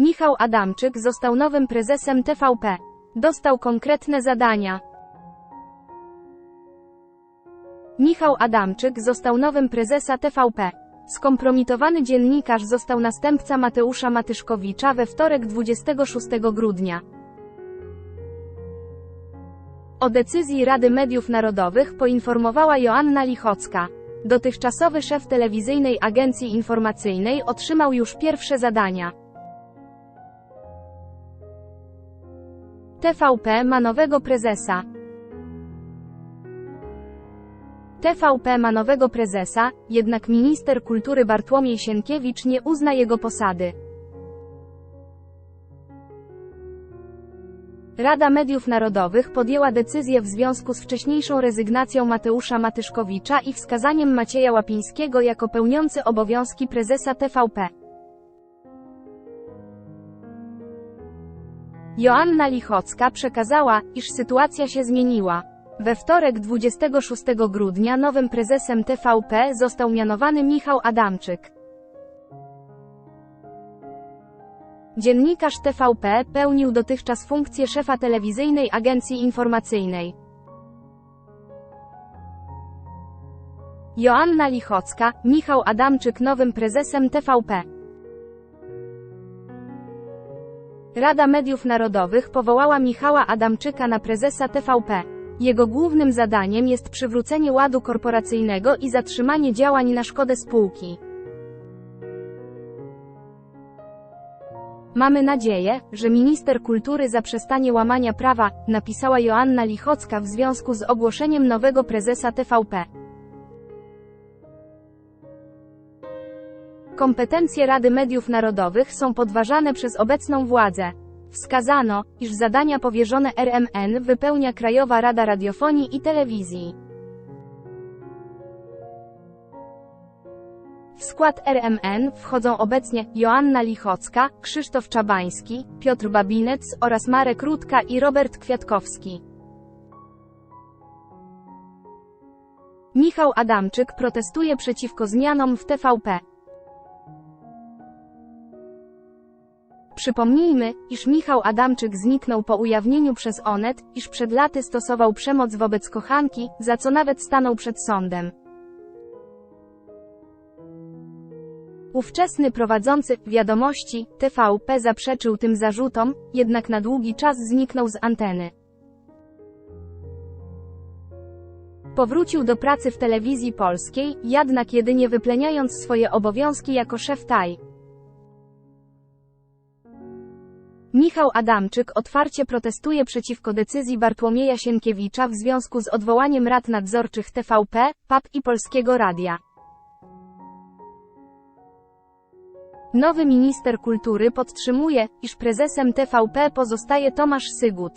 Michał Adamczyk został nowym prezesem TVP. Dostał konkretne zadania. Michał Adamczyk został nowym prezesa TVP. Skompromitowany dziennikarz został następca Mateusza Matyszkowicza we wtorek 26 grudnia. O decyzji Rady Mediów Narodowych poinformowała Joanna Lichocka. Dotychczasowy szef telewizyjnej agencji informacyjnej otrzymał już pierwsze zadania. TVP ma nowego prezesa. TVP ma nowego prezesa, jednak minister kultury Bartłomiej Sienkiewicz nie uzna jego posady. Rada Mediów Narodowych podjęła decyzję w związku z wcześniejszą rezygnacją Mateusza Matyszkowicza i wskazaniem Macieja Łapińskiego jako pełniący obowiązki prezesa TVP. Joanna Lichocka przekazała, iż sytuacja się zmieniła. We wtorek 26 grudnia nowym prezesem TVP został mianowany Michał Adamczyk. Dziennikarz TVP pełnił dotychczas funkcję szefa telewizyjnej agencji informacyjnej. Joanna Lichocka, Michał Adamczyk nowym prezesem TVP. Rada Mediów Narodowych powołała Michała Adamczyka na prezesa TVP. Jego głównym zadaniem jest przywrócenie ładu korporacyjnego i zatrzymanie działań na szkodę spółki. Mamy nadzieję, że minister kultury zaprzestanie łamania prawa, napisała Joanna Lichocka w związku z ogłoszeniem nowego prezesa TVP. Kompetencje Rady Mediów Narodowych są podważane przez obecną władzę. Wskazano, iż zadania powierzone RMN wypełnia Krajowa Rada Radiofonii i Telewizji. W skład RMN wchodzą obecnie Joanna Lichocka, Krzysztof Czabański, Piotr Babinec oraz Marek Rutka i Robert Kwiatkowski. Michał Adamczyk protestuje przeciwko zmianom w TVP. Przypomnijmy, iż Michał Adamczyk zniknął po ujawnieniu przez Onet, iż przed laty stosował przemoc wobec kochanki, za co nawet stanął przed sądem. Ówczesny prowadzący wiadomości TVP zaprzeczył tym zarzutom, jednak na długi czas zniknął z anteny. Powrócił do pracy w telewizji polskiej, jednak jedynie wypleniając swoje obowiązki jako szef TAJ. Michał Adamczyk otwarcie protestuje przeciwko decyzji Bartłomieja Sienkiewicza w związku z odwołaniem rad nadzorczych TVP, PAP i Polskiego Radia. Nowy minister kultury podtrzymuje, iż prezesem TVP pozostaje Tomasz Sygut.